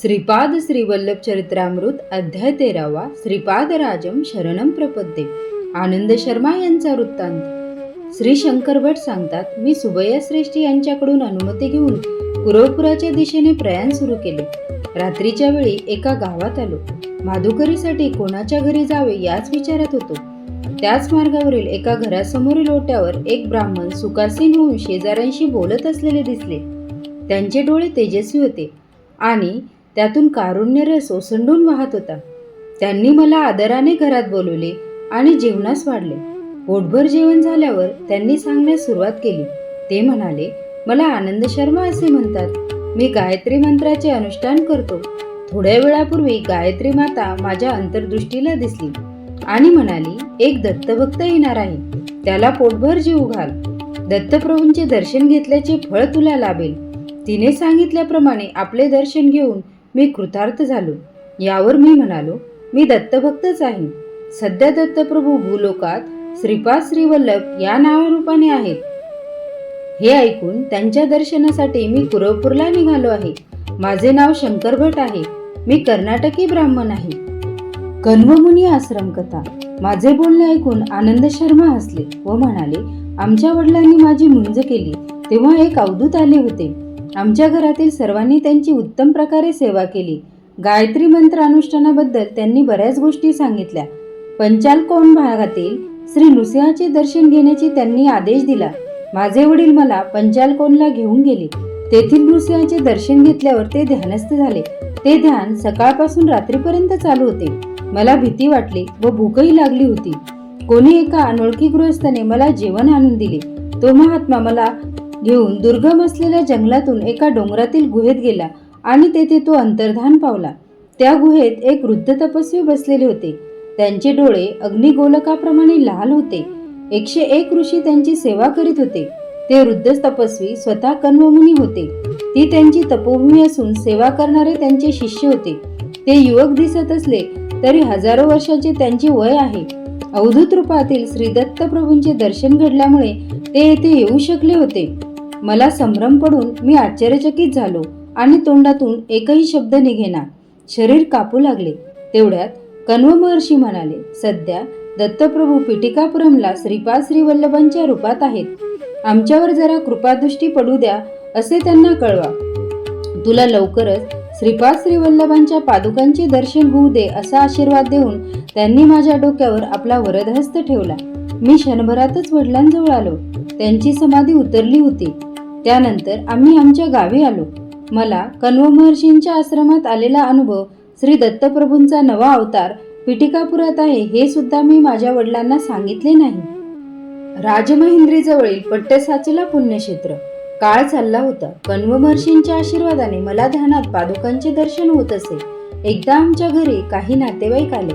श्रीपाद श्रीवल्लभ चरित्रामृत अध्याय तेरावा श्रीपाद राजम शरणम प्रपद्ये. आनंद शर्मा यांचा वृत्तांत. श्री शंकर भट सांगतात मी सुबया श्रेष्ठी यांच्याकडून अनुमती घेऊन कुरवपुराच्या दिशेने प्रयाण सुरू केले. रात्रीच्या वेळी एका गावात आलो. माधुकरीसाठी कोणाच्या घरी जावे याच विचारात होतो. त्याच मार्गावरील एका घरासमोरील ओट्यावर एक ब्राह्मण सुखासीन होऊन शेजाऱ्यांशी बोलत असलेले दिसले. त्यांचे डोळे तेजस्वी होते आणि त्यातून कारुण्य रस ओसंडून वाहत होता. त्यांनी मला आदराने घरात बोलवले आणि जेवणास वाढले. पोटभर जेवण झाल्यावर त्यांनी सांगण्यास सुरुवात केली. ते म्हणाले मला आनंद शर्मा असे म्हणतात. मी गायत्री मंत्राचे अनुष्ठान करतो. थोड्या वेळापूर्वी गायत्री माता माझ्या अंतर्दृष्टीला दिसली आणि म्हणाली एक दत्तभक्त येणार आहे. त्याला पोटभर जीव घाल. दत्तप्रभूंचे दर्शन घेतल्याचे फळ तुला लाभेल. तिने सांगितल्याप्रमाणे आपले दर्शन घेऊन मी कृतार्थ झालो. यावर मी म्हणालो मी दत्तभक्तच आहे. सध्या दत्तप्रभू भूलोकात श्रीपाद श्रीवल्लभ या नावारूपाने आहेत. हे ऐकून त्यांच्या दर्शनासाठी मी कुरवपूरला निघालो आहे. माझे नाव शंकर भट आहे. मी कर्नाटकी ब्राह्मण आहे. कन्वमुनी आश्रम कथा. माझे बोलणे ऐकून आनंद शर्मा हसले व म्हणाले आमच्या वडिलांनी माझी मुंज केली तेव्हा एक अवधूत आले होते. आमच्या घरातील सर्वांनी त्यांची उत्तम प्रकारे सेवा केली. गायत्री मंत्र अनुष्ठानाबद्दल त्यांनी बऱ्याच गोष्टी सांगितल्या. पंचालकोण भागातील श्री नृसिंहाचे दर्शन घेण्याची त्यांनी आदेश दिला. माझे वडील मला पंचालकोनला घेऊन गेले. तेथील नृसिंहाचे दर्शन घेतल्यावर ते ध्यानस्थ झाले. ते ध्यान सकाळपासून रात्रीपर्यंत चालू होते. मला भीती वाटली व भूकही लागली होती. कोणी एका अनोळखी गृहस्थाने मला जेवण आणून दिले. तो महात्मा मला घेऊन दुर्गम असलेल्या जंगलातून एका डोंगरातील गुहेत गेला आणि तेथे तो अंतर्धान पावला. त्या गुहेत एक वृद्ध तपस्वी बसलेले होते. त्यांचे डोळे अग्निगोलकाप्रमाणे लाल होते. एकशे एक ऋषी त्यांची सेवा करीत होते. ते वृद्ध तपस्वी स्वतः कन्वमुनी होते. ती त्यांची तपोभूमी असून सेवा करणारे त्यांचे शिष्य होते. ते युवक दिसत असले तरी हजारो वर्षाचे त्यांचे वय आहे. अवधूत रूपातील श्री दत्त प्रभूंचे दर्शन घडल्यामुळे ते येथे येऊ शकले होते. मला संभ्रम पडून मी आश्चर्यचकित झालो आणि तोंडातून एकही शब्द निघेना. शरीर कापू लागले. तेवढ्यात कण्व महर्षी म्हणाले सध्या दत्तप्रभू पिटिकापुरमला श्रीपाद श्रीवल्लभांच्या रूपात आहेत. आमच्यावर जरा कृपादृष्टी पडू द्या असे त्यांना कळवा. तुला लवकरच श्रीपाद श्रीवल्लभांच्या पादुकांचे दर्शन होऊ दे असा आशीर्वाद देऊन त्यांनी माझ्या डोक्यावर आपला वरदहस्त ठेवला. मी क्षणभरातच वडिलांजवळ आलो. त्यांची समाधी उतरली होती. त्यानंतर आम्ही आमच्या गावी आलो. मला कन्व महर्षींच्या आश्रमात आलेला अनुभव श्री दत्तप्रभूंचा नवा अवतार पिटिकापुरात आहे हे सुद्धा मी माझ्या वडिलांना सांगितले नाही. राजमहेंद्रीजवळील पट्टसाचला पुण्यक्षेत्र. काळ चालला होता. कण्व महर्षींच्या आशीर्वादाने मला ध्यानात पादुकांचे दर्शन होत असे. एकदा आमच्या घरी काही नातेवाईक आले.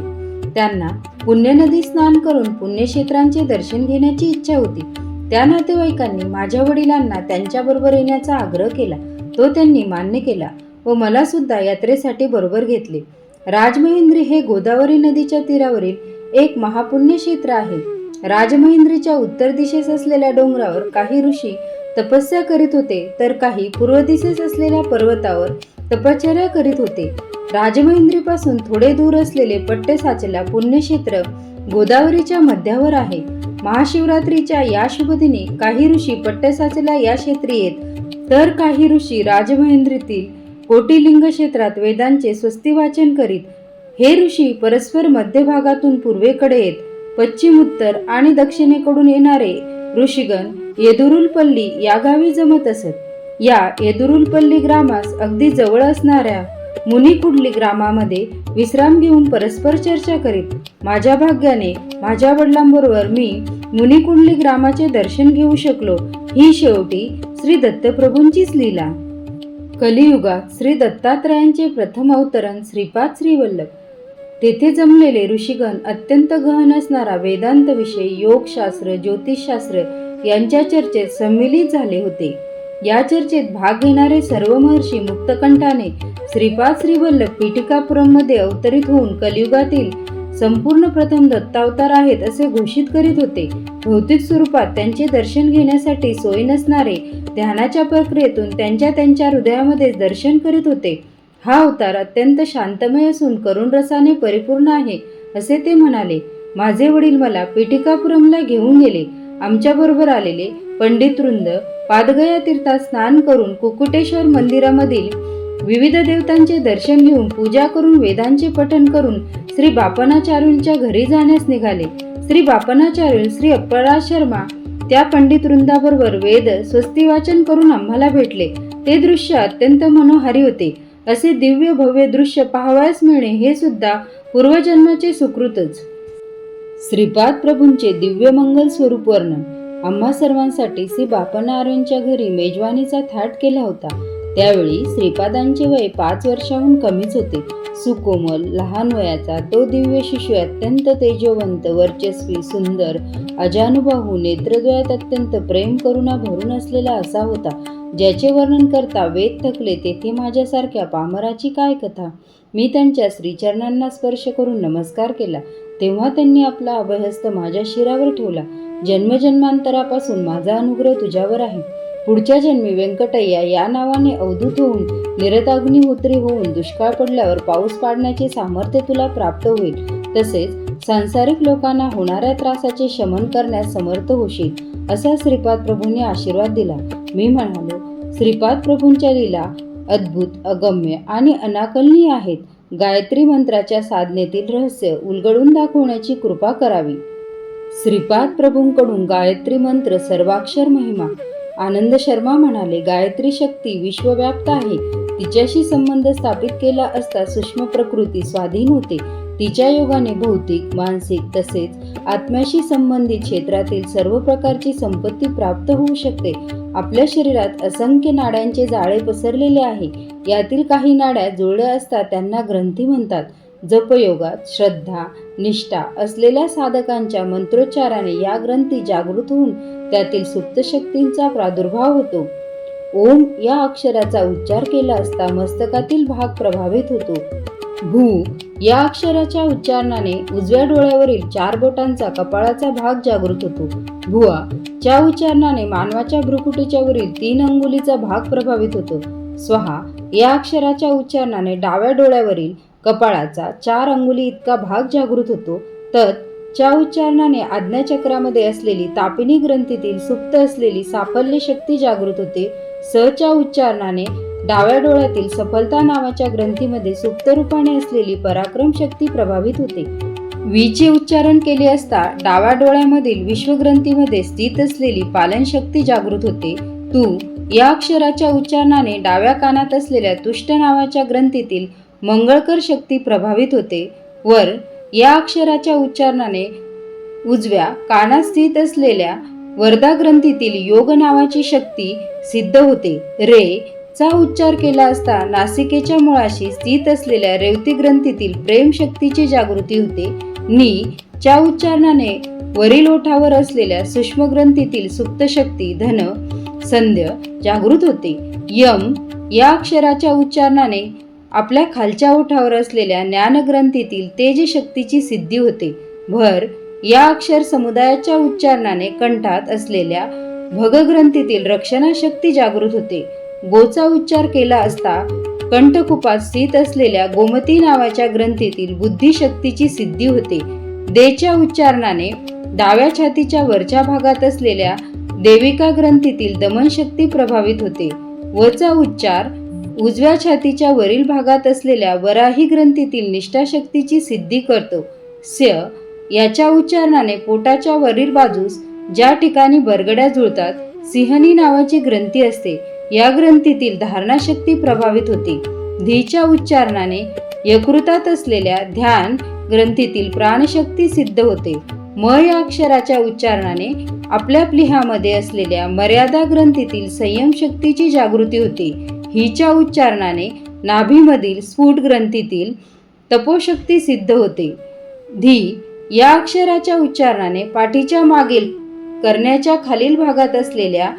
त्यांना पुण्यनदी स्नान करून पुण्यक्षेत्रांचे दर्शन घेण्याची इच्छा होती. त्या नातेवाईकांनी माझ्या वडिलांना त्यांच्याबरोबर येण्याचा आग्रह केला. तो त्यांनी मान्य केला व मला सुद्धा यात्रेसाठी बरोबर घेतले. राजमहेंद्री हे गोदावरी नदीच्या तीरावरील एक महापुण्य क्षेत्र आहे. राजमहेंद्रीच्या उत्तर दिशेस असलेल्या डोंगरावर काही ऋषी तपस्या करीत होते तर काही पूर्व दिशेस असलेल्या पर्वतावर तपश्चर्या करीत होते. राजमहेंद्रीपासून थोडे दूर असलेले पट्टेसाचला पुण्यक्षेत्र गोदावरीच्या मध्यावर आहे. महाशिवरात्रीच्या या शुभदिनी काही ऋषी पट्टसाचला या क्षेत्री येत तर काही ऋषी राजमहेंद्रीतील कोटिलिंग क्षेत्रात वेदांचे स्वस्ती वाचन करीत हे ऋषी परस्पर मध्यभागातून पूर्वेकडे येत पश्चिम उत्तर आणि दक्षिणेकडून येणारे ऋषीगण येदुरुलपल्ली या गावी जमत असत. या येदुरुलपल्ली ग्रामास अगदी जवळ असणाऱ्या मुनिकुडली ग्रामामध्ये विश्राम घेऊन परस्पर चर्चा करीत माझ्या भाग्याने माझ्या वडिलांबरोबर मी मुनिकुंडली ग्रामाचे दर्शन घेऊ शकलो. ही शेवटी श्री दत्तप्रभूंचीच लीला. कलियुगात श्री दत्तात्रयांचे प्रथम अवतरण श्रीपाद श्रीवल्लभ. तेथे जमलेले ऋषीगण अत्यंत गहन असणारा वेदांत विषय योगशास्त्र ज्योतिषशास्त्र यांच्या चर्चेत संमिलित झाले होते. या चर्चेत भाग घेणारे सर्व महर्षी मुक्तकंठाने श्रीपाद श्रीवल्लभ पीठिकापुरममध्ये अवतरित होऊन कलियुगातील संपूर्ण प्रथम दत्तावतार आहेत असे घोषित करीत होते. भौतिक स्वरूपात त्यांचे दर्शन घेण्यासाठी सोय नसणारे ध्यानाच्या प्रक्रियेतून त्यांच्या त्यांच्या हृदयामध्ये दर्शन करीत होते. हा अवतार अत्यंत शांतमय असून करुण रसाने परिपूर्ण आहे असे ते म्हणाले. माझे वडील मला पिटिकापुरमला घेऊन गेले. आमच्याबरोबर आलेले पंडित वृंद पादगया तीर्थात स्नान करून कुकुटेश्वर मंदिरामधील विविध देवतांचे दर्शन घेऊन पूजा करून वेदांचे पठण करून श्री बापनाचार्यूंच्या घरी जाण्यास निघाले. श्री बापनाचार्य श्री अपराज शर्मा त्या पंडित वृंदाबरोबर वेद स्वस्ती वाचन करून आम्हाला भेटले. ते दृश्य अत्यंत मनोहारी होते. असे दिव्य भव्य दृश्य पाहावयास मिळणे हे सुद्धा पूर्वजन्माचे सुकृतच. श्रीपाद प्रभूंचे दिव्य मंगल स्वरूप वर्णन. आम्हा सर्वांसाठी श्री बापनारायणच्या घरी मेजवानीचा थाट केला होता. त्यावेळी श्रीपादांचे वय पाच वर्षाहून कमीच होते. सुकोमल लहान वयाचा तो दिव्य शिशू अत्यंत तेजवंत वर्चस्वी सुंदर अजानुबाहू नेत्रद्वयात अत्यंत प्रेम करुणा भरून असलेला असा होता. ज्याचे वर्णन करता वेद थकले तेथे माझ्यासारख्या पामराची काय कथा? मी त्यांच्या श्रीचरणांना स्पर्श करून नमस्कार केला. तेव्हा त्यांनी आपला अभयहस्त माझ्या शिरावर ठेवला. जन्मजन्मांतरापासून माझा अनुग्रह तुझ्यावर आहे. पुढच्या जन्मी व्यंकटय्या या नावाने अवधूत होऊन निरताग्निहोत्री होऊन दुष्काळ पडल्यावर पाऊस पाडण्याचे सामर्थ्य तुला प्राप्त होईल. तसेच सांसारिक लोकांना होणाऱ्या त्रासाचे शमन करण्यास समर्थ होशील असा श्रीपाद प्रभूंनी आशीर्वाद दिला. मी म्हणालो श्रीपाद प्रभूंच्या लीला अद्भुत अगम्य आणि अनाकलनीय आहेत. गायत्री मंत्राच्या साधनेतील रहस्य उलगडून दाखवण्याची कृपा करावी. श्रीपाद प्रभूंकडून गायत्री मंत्र सर्वाक्षर महिमा. आनंद शर्मा म्हणाले गायत्री शक्ती विश्वव्याप्त आहे. तिच्याशी संबंध स्थापित केला असता सूक्ष्म प्रकृती स्वाधीन होते. तिच्या योगाने भौतिक मानसिक तसेच आत्म्याशी संबंधित क्षेत्रातील सर्व प्रकारची संपत्ती प्राप्त होऊ शकते. आपल्या शरीरात असंख्य नाड्यांचे जाळे पसरलेले आहे. यातील काही नाड्या जुळल्या असता त्यांना ग्रंथी म्हणतात. जपयोगात श्रद्धा निष्ठा असलेल्या साधकांच्या मंत्रोच्चाराने या ग्रंथी जागृत होऊन त्यातील सुप्त शक्तींचा प्रादुर्भाव होतो. ओम या अक्षराचा उच्चार केला असता मस्तकातील भाग प्रभावित होतो. भू या अक्षराच्या उच्चारणाने उजव्या डोळ्यावरील चार बोटांचा कपाळाचा भाग जागृत होतो. भुआ च्या उच्चारणाने मानवाच्या भ्रुकुटीच्या वरील तीन अंगुलीचा भाग प्रभावित होतो. स्वहा या अक्षराच्या उच्चारणाने डाव्या डोळ्यावरील कपाळाचा चार अंगुली इतका भाग जागृत होतो तर च्या उच्चारणाने आज्ञाचक्रामध्ये असलेली तापिनी ग्रंथीतील सुप्त असलेली साफल्य शक्ती जागृत होते. स च्या उच्चारणाने डाव्या डोळ्यातील सफलता नावाच्या ग्रंथीमध्ये सुप्त रूपाने असलेली पराक्रम शक्ती प्रभावित होते. वीचे उच्चारण केले असता डाव्या डोळ्यामधील विश्वग्रंथीमध्ये स्थित असलेली पालन शक्ती जागृत होते. तू या अक्षराच्या उच्चारणाने डाव्या कानात असलेल्या तुष्ट नावाच्या ग्रंथीतील मंगळकर शक्ती प्रभावित होते. वर या अक्षराच्या उच्चारणाने उजव्या कानात स्थित असलेल्या वर्धा ग्रंथीतील योग नावाची शक्ती सिद्ध होते. रे चा उच्चार केला असता नासिकेच्या मुळाशी स्थित असलेल्या रेवती ग्रंथीतील प्रेम शक्तीची जागृती होते. नी च्या उच्चारणाने वरील ओठावर असलेल्या सूक्ष्म ग्रंथीतील सुप्त शक्ती धन संध्य जागृत होते. यम या अक्षराच्या उच्चारणाने आपल्या खालच्या ओठावर असलेल्या ज्ञानग्रंथीतील तेजशक्तीची सिद्धी होते. भर या अक्षर समुदायाच्या उच्चारणाने कंठात असलेल्या भगग्रंथीतील रक्षणाशक्ती जागृत होते. गोचा उच्चार केला असता कंठकुपात स्थित असलेल्या गोमती नावाच्या ग्रंथीतील बुद्धिशक्तीची सिद्धी होते. देच्या उच्चारणाने डाव्या छातीच्या वरच्या भागात असलेल्या देविका ग्रंथीतील दमनशक्ती प्रभावित होते. वचा उच्चार उजव्या छातीच्या वरील भागात असलेल्या वराही ग्रंथीतील निष्ठाशक्तीची सिद्धी करतो. स्य याच्या उच्चारणाने पोटाच्या वरील बाजूस ज्या ठिकाणी बरगड्या जुळतात सिंहनी नावाची ग्रंथी असते. या ग्रंथीतील धारणाशक्ती प्रभावित होते. धीच्या उच्चारणाने यकृतात असलेल्या ध्यान ग्रंथीतील प्राणशक्ती सिद्ध होते. म या अक्षराच्या उच्चारणाने आपल्या प्लिहामध्ये असलेल्या मर्यादा ग्रंथीतील संयम शक्तीची जागृती होते. हिच्या उच्चारणाने नाभीमधील स्फुट ग्रंथीतील तपोशक्ती सिद्ध होते. धी या अक्षराच्या उच्चारणाने पाठीच्या मागील करण्याच्या खालील भागात असलेल्या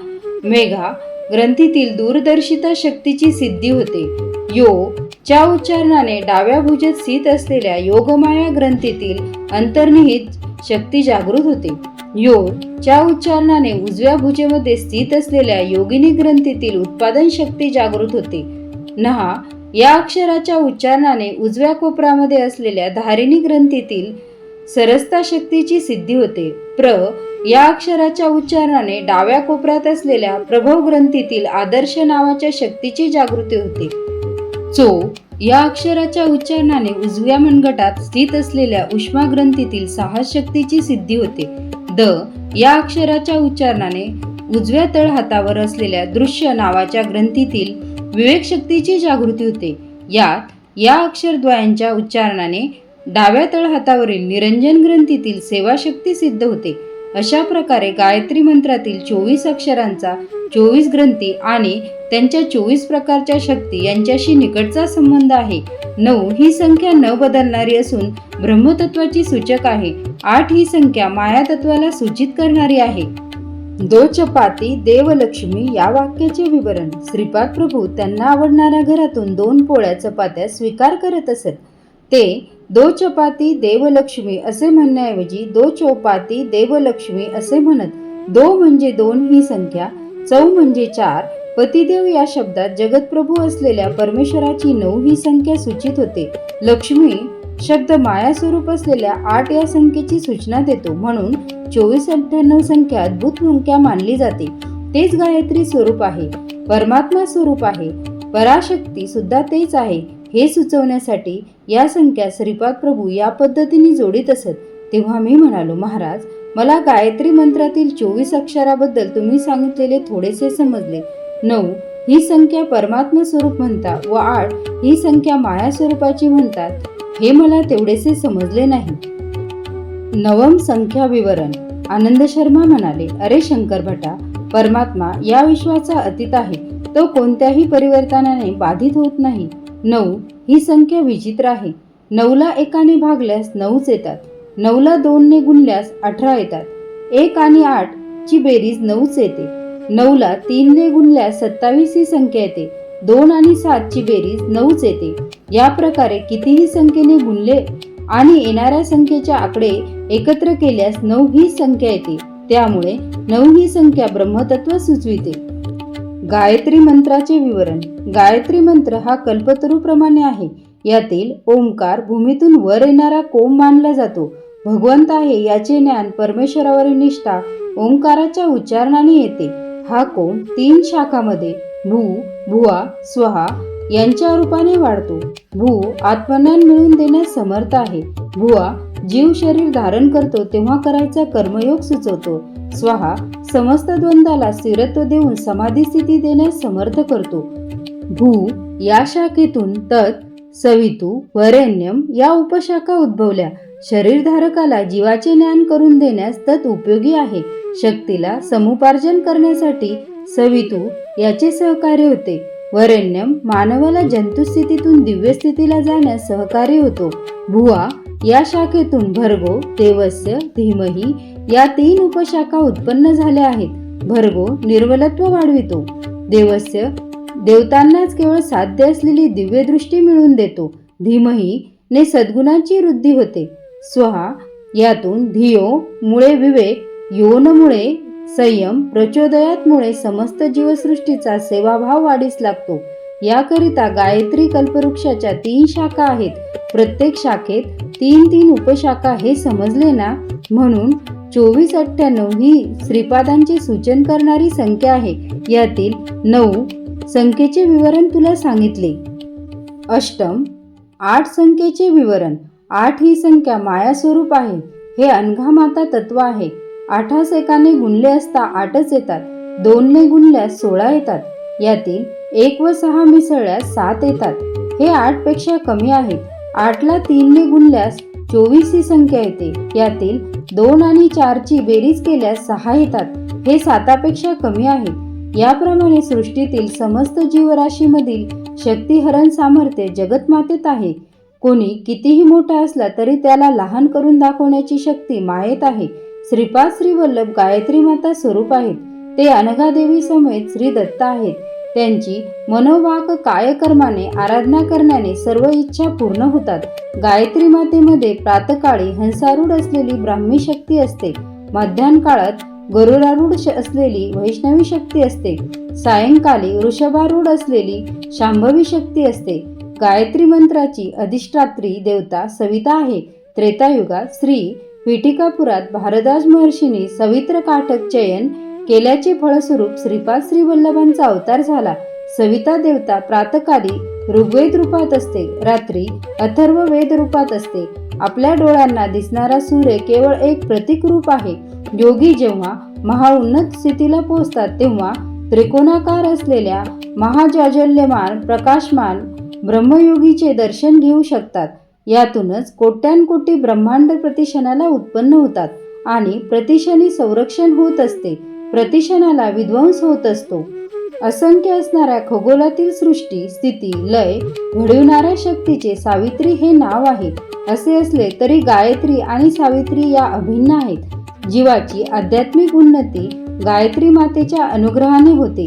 मेघा ग्रंथीतील दूरदर्शिता शक्तीची सिद्धी होते. यो च्या उच्चारणाने डाव्या भुजेत स्थित असलेल्या योगमाया ग्रंथीतील अंतर्निहित शक्ती जागृत होते. यो च्या उच्चारणाने उजव्या भुजेमध्ये स्थित असलेल्या योगिनी ग्रंथीतील उत्पादन शक्ती जागृत होते. नहा या अक्षराच्या उच्चारणाने उजव्या कोपरामध्ये असलेल्या धारिणी ग्रंथीतील सरसता शक्तीची सिद्धी होते. प्र या अक्षराच्या उच्चारणाने डाव्या कोपऱ्यात असलेल्या प्रभव ग्रंथीतील आदर्श नावाच्या शक्तीची जागृती होते. चो या अक्षराच्या उच्चारणाने उजव्या मनगटात स्थित असलेल्या उष्मा ग्रंथीतील साहस शक्तीची सिद्धी होते. द या अक्षराच्या उच्चारणाने उजव्या तळहातावर असलेल्या दृश्य नावाच्या ग्रंथीतील विवेकशक्तीची जागृती होते. यात या अक्षरद्वयांच्या उच्चारणाने डाव्या तळहातावरील निरंजन ग्रंथीतील सेवाशक्ती सिद्ध होते. अशा प्रकारे गायत्री मंत्रातील चोवीस अक्षरांचा चोवीस ग्रंथी आणि त्यांच्या चोवीस प्रकारच्या शक्ती यांच्याशी निकटचा संबंध आहे. नऊ ही संख्या न बदलणारी असून ब्रह्मतत्वाची सूचक आहे. आठ ही संख्या मायातत्वाला सूचित करणारी आहे. दो चपाती देवलक्ष्मी या वाक्याचे विवरण. श्रीपाद प्रभू त्यांना आवडणाऱ्या घरातून दोन पोळ्या चपात्या स्वीकार करत असत. ते दो चपाती देवलक्ष्मी असे म्हणण्याऐवजी दो चौपाती देवलक्ष्मी असे म्हणत दो म्हणजे दोन ही संख्या चौ म्हणजे चार पतिदेव या शब्दात जगतप्रभू असलेल्या परमेश्वराची नऊ ही संख्या सूचित होते. लक्ष्मी शब्द माया स्वरूप असलेल्या आठ या संख्येची सूचना देतो म्हणून चोवीस अठ्ठ्याण्णव संख्या अद्भुत संख्या मानली जाते. तेच गायत्री स्वरूप आहे परमात्मा स्वरूप आहे पराशक्ती सुद्धा तेच आहे. हे सुचवण्यासाठी या संख्या श्रीपाद प्रभू या पद्धतीने जोडीत असत. तेव्हा मी म्हणालो महाराज मला गायत्री मंत्रातील चोवीस अक्षराबद्दल तुम्ही सांगितलेले थोडेसे समजले. नऊ ही संख्या परमात्मा स्वरूप म्हणता व आठ ही संख्या माया स्वरूपाची म्हणतात. हे मला तेवढेसे समजले नाही. नवम संख्या विवरण. आनंद शर्मा म्हणाले अरे शंकर भटा परमात्मा या विश्वाचा अतीत आहे. तो कोणत्याही परिवर्तनाने बाधित होत नाही. नऊ ही संख्या विचित्र आहे. नऊला एकाने भागल्यास नऊच येतात. नऊला दोनने गुणल्यास अठरा येतात. एक आणि आठ ची बेरीज नऊच येते. नऊला तीनने गुणल्यास सत्तावीस ही संख्या येते. दोन आणि सात ची बेरीज नऊच येते. या प्रकारे कितीही संख्येने गुणले आणि येणाऱ्या संख्येच्या आकडे एकत्र केल्यास नऊ ही संख्या येते. त्यामुळे नऊ ही संख्या ब्रह्मतत्व सुचविते. गायत्री मंत्राचे विवरण. गायत्री मंत्र हा कल्पतरूप्रमाणे आहे. यातील ओंकार भूमीतून वर येणारा कोम मानला जातो. भगवंत आहे याचे ज्ञान परमेश्वरावरील निष्ठा ओंकाराच्या उच्चारणाने येते. हा कोम तीन शाखामध्ये भू भुवा स्वहा यांच्या रूपाने वाढतो. भू आत्मज्ञान मिळवून देण्यास समर्थ आहे. भुवा जीव शरीर धारण करतो तेव्हा करायचा कर्मयोग सुचवतो. स्वहा समस्त द्वंद्वाला स्थिरत्व देऊन समाधी स्थिती देण्यास समर्थ करतो. भू या शाखेतून तत् सवितू वरेण्यम या उपशाखा उद्भवल्या. शरीरधारकाला जीवाचे ज्ञान करून देण्यास तत् उपयोगी आहे. शक्तीला समुपार्जन करण्यासाठी सवितू याचे सहकार्य होते. वरेण्यम मानवाला जंतुस्थितीतून दिव्य स्थितीला जाण्यास सहकार्य होतो. भुवा या शाखेतून भरगो देवस्य धीमही या तीन उपशाखा उत्पन्न झाल्या आहेत. भरगो निर्मलत्व वाढवितो. देवस्य देवतांनाच केवळ साध्य असलेली दिव्य दृष्टी मिळवून देतो. धीमही ने सद्गुणांची वृद्धी होते. स्वहा यातून धियो मुळे विवेक योनमुळे संयम प्रचोदयातमुळे समस्त जीवसृष्टीचा सेवाभाव वाढीस लागतो. याकरिता गायत्री कल्पवृक्षाच्या तीन शाखा आहेत. प्रत्येक शाखेत तीन तीन उपशाखा हे समजले ना? म्हणून चोवीस अठ्ठ्याण्णव ही श्रीपादांचे सूचन करणारी संख्या आहे. यातील नऊ संख्येचे विवरण तुला सांगितले. अष्टम आठ संख्येचे विवरण. आठ ही संख्या माया स्वरूप आहे. हे अनघामाता तत्व आहे. आठास एकाने गुणले असता आठच येतात. दोनने गुणल्यास सोळा येतात. यातील एक व सहा मिसळल्यास सात येतात. हे आठपेक्षा कमी आहेत. आठला तीनने गुणल्यास चोवीस ही संख्या येते. यातील दोन आणि चारची बेरीज केल्यास सहा येतात. हे सातापेक्षा कमी आहेत याप्रमाणे सृष्टीतील समस्त जीवराशीमधील शक्तिहरण सामर्थ्य जगतमातेत आहे. कोणी कितीही मोठा असला तरी त्याला लहान करून दाखवण्याची शक्ती मायेत आहे. श्रीपाद श्रीवल्लभ गायत्री माता स्वरूप आहेत. ते अनघादेवी समेत श्री दत्त आहेत. त्यांची मनोवाक कायकर्माने आराधना करण्याने सर्व इच्छा पूर्ण होतात. गायत्री मातेमध्ये प्रातकाळी हंसारूढ असलेली ब्राह्मी शक्ती असते. मध्यान काळात गरुडारूढ श- असलेली वैष्णवी शक्ती असते. सायंकाली वृषभारूढ असलेली शांभवी शक्ती असते. गायत्री मंत्राची अधिष्ठात्री देवता सविता आहे. त्रेतायुगात श्री पीठिकापुरात भारद्वाज महर्षींनी सवित्र काटक चयन केल्याचे फळस्वरूप श्रीपाद श्री वल्लभांचा अवतार झाला. सविता देवता प्रातकाली ऋग्वेद रूपात असते रात्री अथर्व वेद रूपात असते. आपल्या डोळ्यांना दिसणारा सूर्य केवळ एक प्रतीक रूप आहे. योगी जेव्हा महाउन्नत स्थितीला पोहोचतात तेव्हा त्रिकोणाकार असलेल्या महाजाजल्यमान प्रकाशमान ब्रह्मयोगीचे दर्शन घेऊ शकतात. यातूनच कोट्यानकोटी ब्रह्मांड प्रतिशनाला उत्पन्न होतात आणि प्रतिशनी संरक्षण होत असते. प्रतिशनाला विध्वंस होत असतो. असंख्य असणाऱ्या खगोलातील सृष्टी स्थिती लय घडविणाऱ्या शक्तीचे सावित्री हे नाव आहे. असे असले तरी गायत्री आणि सावित्री या अभिन्न आहेत. जीवाची आध्यात्मिक उन्नती गायत्री मातेच्या अनुग्रहाने होते.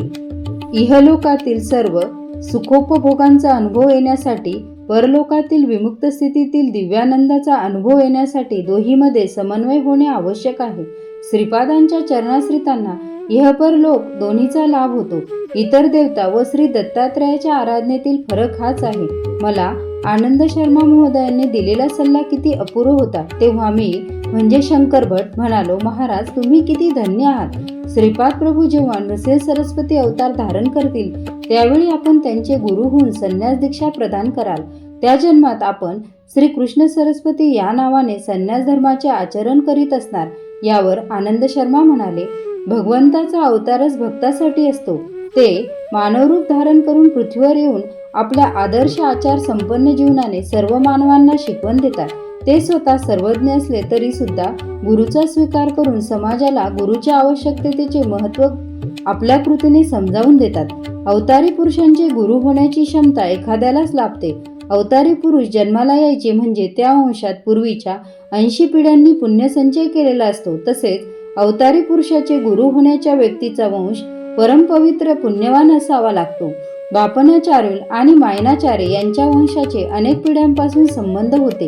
इहलोकातील सर्व सुखोपभोगांचा अनुभव येण्यासाठी परलोकातील विमुक्त स्थितीतील दिव्यानंदाचा अनुभव येण्यासाठी दोहीमध्ये समन्वय होणे आवश्यक आहे. श्रीपादांच्या चरणाश्रितांना इहपर लोक दोन्हीचा लाभ होतो. इतर देवता व श्री दत्तात्रयाच्या आराधनेतील फरक हाच आहे. मला आनंद शर्मा महोदयांनी दिलेला सल्ला किती अपूर्व होता तेव्हा मी म्हणजे शंकर भट म्हणालो महाराज तुम्ही किती धन्य आहात. श्रीपाद प्रभू जेव्हा नृसिंह सरस्वती अवतार धारण करतील त्यावेळी आपण त्यांचे गुरु होऊन संन्यास दीक्षा प्रदान कराल. त्या जन्मात आपण श्री कृष्ण सरस्वती या नावाने संन्यास धर्माचे आचरण करीत असणार यावर आनंद शर्मा म्हणाले. भगवंताचा अवतारच भक्तासाठी असतो. ते मानवरूप धारण करून पृथ्वीवर येऊन आपल्या आदर्श आचार संपन्न जीवनाने सर्व मानवांना शिकवण देतात. ते स्वतः सर्वज्ञ असले तरी सुद्धा गुरुचा स्वीकार करून समाजाला गुरुच्या आवश्यकतेचे महत्त्व आपल्या कृतीने समजावून देतात. अवतारी पुरुषांचे गुरु होण्याची क्षमता एखाद्यालाच लाभते. अवतारी पुरुष जन्माला यायचे म्हणजे त्या वंशात पूर्वीच्या ऐंशी पिढ्यांनी पुण्यसंचय केलेला असतो. तसेच अवतारी पुरुषाचे गुरु होण्याच्या व्यक्तीचा वंश परमपवित्र पुण्यवान असावा लागतो. बापनाचार्य आणि मायनाचार्य यांच्या वंशाचे अनेक पिढ्यांपासून संबंध होते.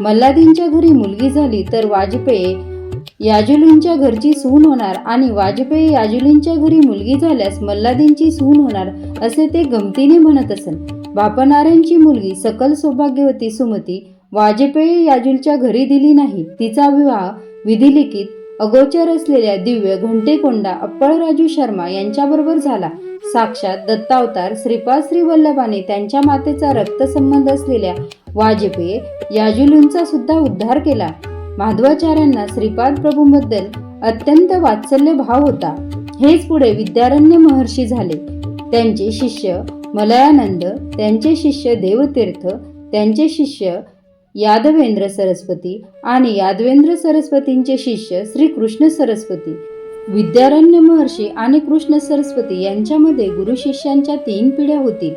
मल्लादींच्या घरी मुलगी झाली तर वाजपेयी याजुलींच्या घरची सून होणार आणि वाजपेयी याजुलींच्या घरी मुलगी झाल्यास मल्लादींची सून होणार असे ते गमतीने म्हणत असत बापनाऱ्यांची मुलगी सकल सौभाग्यवती सुमती वाजपेयी याजुलच्या घरी दिली नाही. तिचा विवाह विधिलिखित अगोचर असलेल्या दिव्य घंटेकोंडा अप्पळराजू शर्मा यांच्याबरोबर झाला. साक्षात दत्तावतार श्रीपाद श्री वल्लभाने त्यांच्या मातेचा रक्तसंबंध असलेल्या वाजपेयी याजुलूंचा सुद्धा उद्धार केला. माधवाचार्यांना श्रीपाद प्रभूंबद्दल अत्यंत वात्सल्य भाव होता. हेच पुढे विद्यारण्य महर्षी झाले. त्यांचे शिष्य मलयानंद त्यांचे शिष्य देवतीर्थ त्यांचे शिष्य यादवेंद्र सरस्वती आणि यादवेंद्र सरस्वतींचे शिष्य श्री कृष्ण सरस्वती. विद्यारण्य महर्षी आणि कृष्ण सरस्वती यांच्यामध्ये गुरु शिष्यांच्या तीन पिढ्या होतील.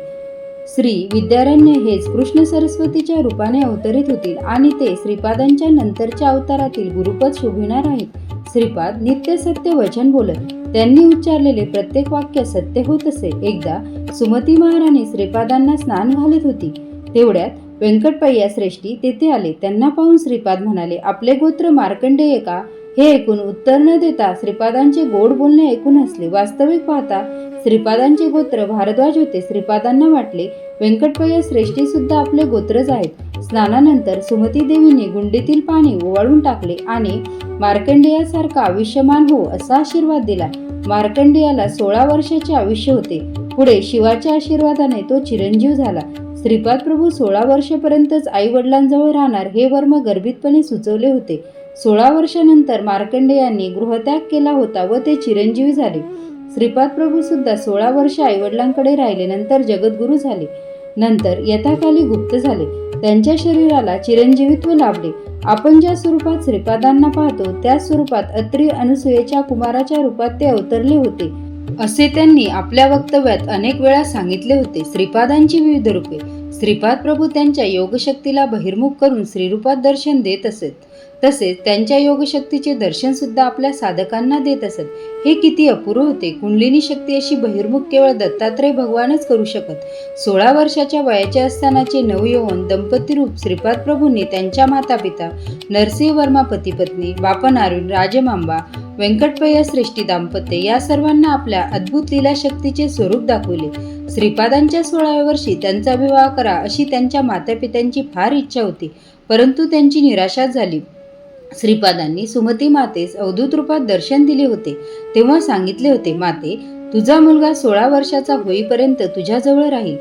श्री विद्यारण्य हेच कृष्ण सरस्वतीच्या रूपाने अवतरित होतील आणि ते श्रीपादांच्या नंतरच्या अवतारातील गुरुपद शोभिणार आहेत. श्रीपाद नित्य सत्य वचन बोलत त्यांनी उच्चारलेले प्रत्येक वाक्य सत्य होत असे. एकदा सुमती महाराणी श्रीपादांना स्नान घालत होती. तेवढ्यात व्यंकटपय्या श्रेष्ठी तेथे आले. त्यांना पाहून श्रीपाद म्हणाले आपले गोत्र मार्कंडेय का? हे ऐकून उत्तर न देता श्रीपादांचे गोड बोलणे ऐकून हसले. वास्तविक पाहता श्रीपादांचे गोत्र भारद्वाज होते. श्रीपादांना वाटले व्यंकटपय श्रेष्ठी सुद्धा आपले गोत्रच आहेत. स्नानानंतर सुमती देवीने गुंडीतील पाणी ओवाळून टाकले आणि मार्कंडेयासारखा आयुष्यमान हो असा आशीर्वाद दिला. मार्कंडेयाला सोळा वर्षाचे आयुष्य होते. पुढे शिवाच्या आशीर्वादाने तो चिरंजीव झाला. श्रीपाद प्रभू सोळा वर्षापर्यंतच आई वडिलांजवळ राहणार हे वर्म गर्भितपणे सुचवले होते. सोळा वर्षानंतर मार्कंडेयांनी गृहत्याग केला होता व ते चिरंजीवी झाले. श्रीपाद प्रभू सुद्धा सोळा वर्ष आईवडिलांकडे राहिले नंतर जगद्गुरू झाले. नंतर यथाकाली गुप्त झाले. त्यांच्या शरीराला चिरंजीवित्व लाभले. आपण ज्या स्वरूपात श्रीपादांना पाहतो त्या स्वरूपात अत्री अनुसुयेच्या कुमाराच्या रूपात ते अवतरले होते. असे त्यांनी आपल्या वक्तव्यात अनेक वेळा सांगितले होते. श्रीपादांची विविध रूपे. श्रीपाद प्रभू त्यांच्या योगशक्तीला बहिर्मुख करून श्रीरूपात दर्शन देत असत. तसेच त्यांच्या योगशक्तीचे दर्शनसुद्धा आपल्या साधकांना देत असत. हे किती अपुरं होते. कुंडलिनी शक्ती अशी बहिर्मुख केवळ दत्तात्रय भगवानच करू शकत. सोळा वर्षाच्या वयाचे असतानाचे नवयौवन दंपतीरूप श्रीपाद प्रभूंनी त्यांच्या मातापिता नरसिंह वर्मा पतीपत्नी बापन बापनारुण राजमांबा व्यंकटपय्या श्रेष्ठी दाम्पत्य या सर्वांना आपल्या अद्भुत लीलाशक्तीचे स्वरूप दाखवले. श्रीपादांच्या सोळाव्या वर्षी त्यांचा विवाह करा अशी त्यांच्या मातापित्यांची फार इच्छा होती. परंतु त्यांची निराशा झाली. श्रीपादांनी सुमती मातेस अवधूत रूपात दर्शन दिले होते. तेव्हा सांगितले होते माते तुझा मुलगा सोळा वर्षाचा होईपर्यंत तुझ्याजवळ राहील.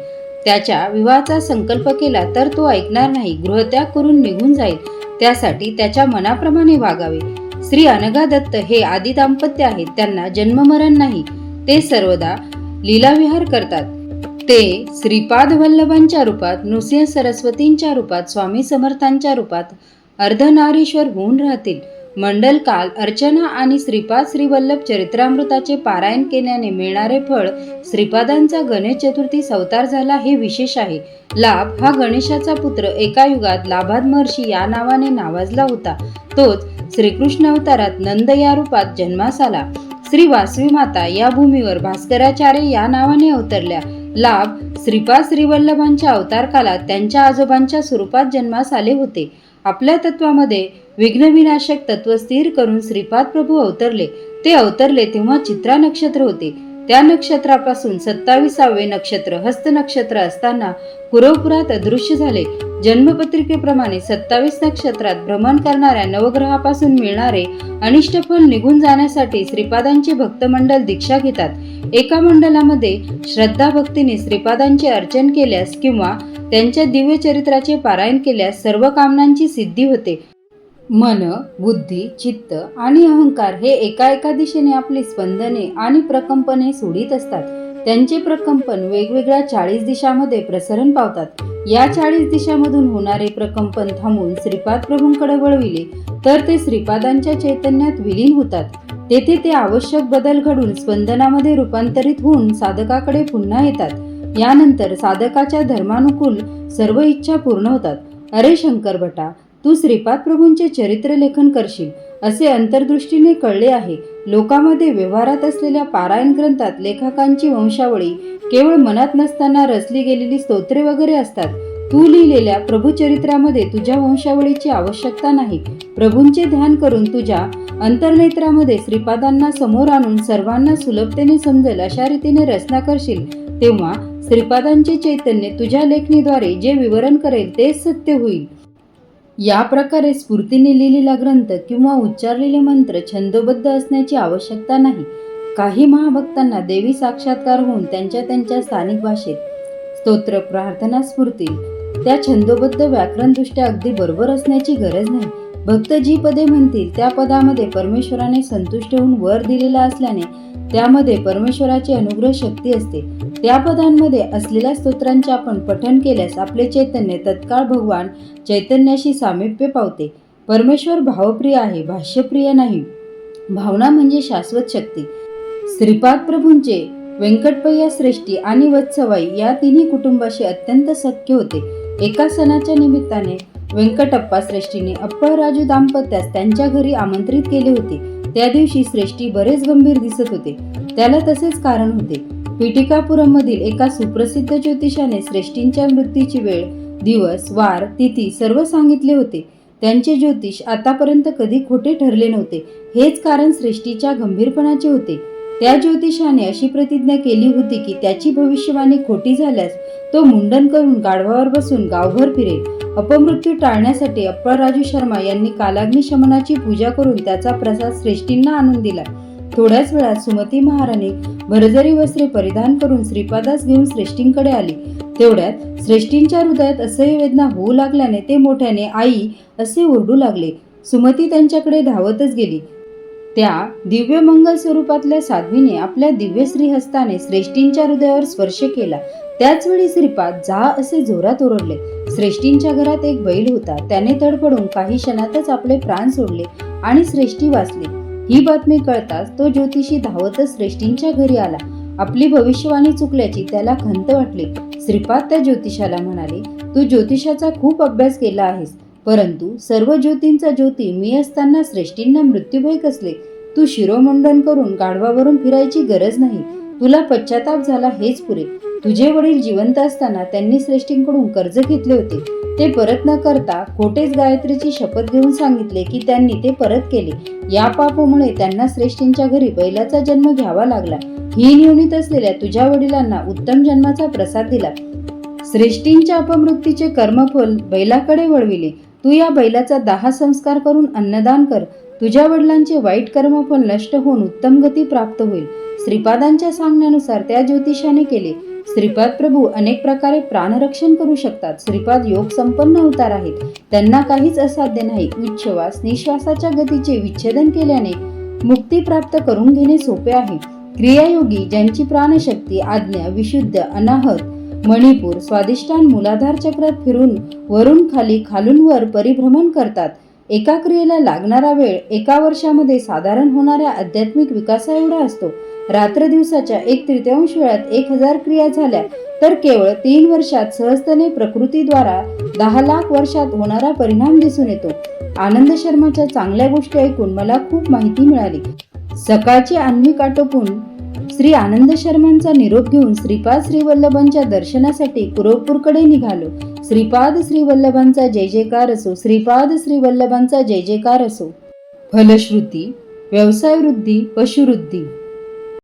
त्याच्या विवाहाचा संकल्प केला तर तो ऐकणार नाही. गृहत्याग करून निघून जाईल. त्यासाठी त्याच्या मनाप्रमाणे वागावे. श्री अनघा दत्त हे आदी दाम्पत्य आहेत. त्यांना जन्ममरण नाही. ते सर्वदा लीलाविहार करतात. ते श्रीपाद वल्लभांच्या रूपात नृसिंह सरस्वतींच्या रूपात स्वामी समर्थांच्या रूपात अर्धनारीश्वर होऊन राहतील. मंडल काल अर्चना आणि श्रीपाद श्रीवल्लभ चरित्रामृताचे पारायण केल्याने मिळणारे फळ श्रीपादांचा गणेश चतुर्थी अवतार झाला हे विशेष आहे. लाभ हा गणेशाचा पुत्र एका युगात लाभाद महर्षी या नावाने नावाजला होता. तोच श्रीकृष्ण अवतारात नंद या रूपात जन्मास आला. श्री वासवी माता या भूमीवर भास्कराचार्य या नावाने अवतरल्या. लाभ श्रीपाद श्रीवल्लभांच्या अवतार कालात त्यांच्या आजोबांच्या स्वरूपात जन्मास आले होते. आपल्या तत्वामध्ये विघ्नविनाशक तत्व स्थिर करून श्रीपाद प्रभू अवतरले. ते अवतरले तेव्हा चित्रा नक्षत्र होते. त्या नक्षत्रापासून सत्तावीसावे नक्षत्र हस्त नक्षत्र असताना कुरवपुरात अदृश्य झाले. जन्मपत्रिकेप्रमाणे सत्तावीस नक्षत्रात भ्रमण करणाऱ्या नवग्रहापासून मिळणारे अनिष्ट फल निघून जाण्यासाठी श्रीपादांचे भक्तमंडल दीक्षा घेतात. एका मंडलामध्ये श्रद्धा भक्तीने श्रीपादांचे अर्चन केल्यास किंवा त्यांच्या दिव्य चरित्राचे पारायण केल्यास सर्व कामनांची सिद्धी होते. मन बुद्धी चित्त आणि अहंकार हे एका एका दिशेने आपली स्पंदने आणि प्रकंपने सोडित असतात. त्यांचे प्रकंपन वेगवेगळ्या चाळीस दिशामध्ये प्रसरण पावतात. या चाळीस दिशामधून होणारे प्रकंपन थांबून श्रीपाद प्रभूंकडे वळविले तर ते श्रीपादांच्या चैतन्यात विलीन होतात. तेथे ते आवश्यक बदल घडून स्पंदनामध्ये रूपांतरित होऊन साधकाकडे पुन्हा येतात. यानंतर साधकाच्या धर्मानुकूल सर्व इच्छा पूर्ण होतात. अरे शंकर भटा तू श्रीपाद प्रभूंचे चरित्र लेखन करशील असे अंतर्दृष्टीने कळले आहे. लोकांमध्ये व्यवहारात असलेल्या पारायण ग्रंथात लेखकांची वंशावळी केवळ मनात नसताना रचली गेलेली स्तोत्रे वगैरे असतात. तू लिहिलेल्या प्रभूचरित्रामध्ये तुझ्या वंशावळीची आवश्यकता नाही. प्रभूंचे ध्यान करून तुझ्या अंतर्नेत्रामध्ये श्रीपादांना समोर आणून सर्वांना सुलभतेने समजेल अशा रीतीने रचना करशील तेव्हा श्रीपादांचे चैतन्य तुझ्या लेखणीद्वारे जे विवरण करेल तेच सत्य होईल. या प्रकारे स्फूर्तीने लिहिलेला ग्रंथ किंवा उच्चारलेले मंत्र छंदोबद्ध असण्याची आवश्यकता नाही. काही महाभक्तांना देवी साक्षात्कार होऊन त्यांच्या त्यांच्या स्थानिक भाषेत स्तोत्र प्रार्थना स्फूर्ती त्या छंदोबद्ध व्याकरणदृष्ट्या अगदी बरोबर असण्याची गरज नाही. भक्त जी पदे म्हणतील त्या पदामध्ये परमेश्वराने संतुष्ट होऊन वर दिलेला असल्याने त्यामध्ये परमेश्वराची अनुग्रह शक्ती असते. त्या पदांमध्ये असलेल्या स्तोत्रांचे आपण पठन केल्यास आपले चैतन्य तत्काळ भगवान चैतन्याशी सामिप्य पावते. परमेश्वर भावप्रिय आहे भाष्यप्रिय नाही. भावना म्हणजे शाश्वत शक्ती. श्रीपाद प्रभूंचे व्यंकटपय्या श्रेष्ठी आणि वत्सवाई या तिन्ही कुटुंबाशी अत्यंत सख्य होते. एका सणाच्या निमित्ताने व्यंकटप्पा श्रेष्ठीने अप्पाराजू दाम्पत्यास त्यांच्या घरी आमंत्रित केले होते. त्या दिवशी श्रेष्ठी बरेच गंभीर दिसत होते. त्याला तसेच कारण होते. पिटिकापुरममधील एका सुप्रसिद्ध ज्योतिषाने श्रेष्ठींच्या मृत्यूची वेळ दिवस वार तिथी सर्व सांगितले होते. त्यांचे ज्योतिष आतापर्यंत कधी खोटे ठरले नव्हते. हेच कारण श्रेष्ठीच्या गंभीरपणाचे होते. त्या ज्योतिषाने अशी प्रतिज्ञा केली होती की त्याची भविष्यवाणी खोटी झाल्यास तो मुंडन करून गाढवावर बसून गावभर फिरेल. अपमृत्यू टाळण्यासाठी अप्पळराजू शर्मा यांनी कालाग्नी शमनाची पूजा करून त्याचा प्रसाद श्रेष्ठींना आणून दिला थोड्याच वेळात सुमती महाराणी भरजरी वस्त्रे परिधान करून श्रीपादास घेऊन श्रेष्ठींकडे आली. तेवढ्यात श्रेष्ठींच्या हृदयात असह्य वेदना होऊ लागल्याने ते मोठ्याने आई असे ओरडू लागले. सुमती त्यांच्याकडे धावतच गेली. त्या दिव्य मंगल स्वरूपातल्या साध्वीने आपल्या दिव्य श्रीहस्ताने श्रेष्ठींच्या हृदयावर स्पर्श केला. त्याच वेळी श्रीपाद जा असे जोरात ओरडले. श्रेष्ठींच्या घरात एक बैल होता. त्याने तडफडून काही क्षणातच आपले प्राण सोडले आणि श्रेष्ठी वाचली. ही बातमी कळताच तो ज्योतिषी धावतच श्रेष्ठींच्या घरी आला. आपली भविष्यवाणी चुकल्याची त्याला खंत वाटली. श्रीपाद त्या ज्योतिषाला म्हणाले तू ज्योतिषाचा खूप अभ्यास केला आहेस. परंतु सर्व ज्योतींचा ज्योती मी असताना श्रेष्ठींना मृत्यूभय कसले? तू शिरोमंडन करून गाढवावरून फिरायची गरज नाही. तुला पश्चाताप झाला हेच पुरे. तुझे वडील जिवंत असताना त्यांनी श्रेष्ठींकडून कर्ज घेतले होते. ते परत न करता खोटेच गायत्रीची शपथ घेऊन सांगितले की त्यांनी ते परत केले. या पापामुळे त्यांना श्रेष्ठींच्या घरी बैलाचा जन्म घ्यावा लागला. ही नियमित असलेल्या तुझ्या वडिलांना उत्तम जन्माचा प्रसाद दिला. श्रेष्ठींच्या अपमृत्यूचे कर्मफल बैलाकडे वळविले. तू या बैलाचा दाह संस्कार करून अन्नदान कर. तुझ्या वडिलांचे वाईट कर्म पण नष्ट होऊन उत्तम गती प्राप्त होईल. श्रीपादांच्या सांगण्यानुसार त्या ज्योतिषाने केले. श्रीपाद प्रभू अनेक प्रकारे प्राणरक्षण करू शकतात. श्रीपाद योग संपन्न अवतार आहेत. त्यांना काहीच असाध्य नाही. उच्छ्वास निश्वासाच्या गतीचे विच्छेदन केल्याने मुक्ती प्राप्त करून घेणे सोपे आहे. क्रियायोगी ज्यांची प्राणशक्ती आज्ञा विशुद्ध अनाहत मणिपूर स्वादिष्टान मूलाधार चक्रात फिरून वरून खाली खालून वर परिभ्रमण करतात. एका क्रियेला लागणारा वेळ एका वर्षामध्ये साधारण होणाऱ्या आध्यात्मिक विकासा एवढा असतो. रात्र दिवसाच्या एक तृतीयांश वेळात एक हजार क्रिया झाल्या तर केवळ तीन वर्षात सहजतेने प्रकृतीद्वारा दहा लाख वर्षात होणारा परिणाम दिसून येतो. आनंद शर्माच्या चांगल्या गोष्टी ऐकून मला खूप माहिती मिळाली. सकाळची आण्विक आटोपून श्री आनंद शर्मांचा निरोप घेऊन श्रीपाद श्रीवल्लभांच्या दर्शनासाठी कुरवपूरकडे निघालो. श्रीपाद श्रीवल्लभांचा जय जयकार असो श्रीपाद श्रीवल्लभांचा जय जयकार असो. फलश्रुती व्यवसाय वृद्धी पशुवृद्धी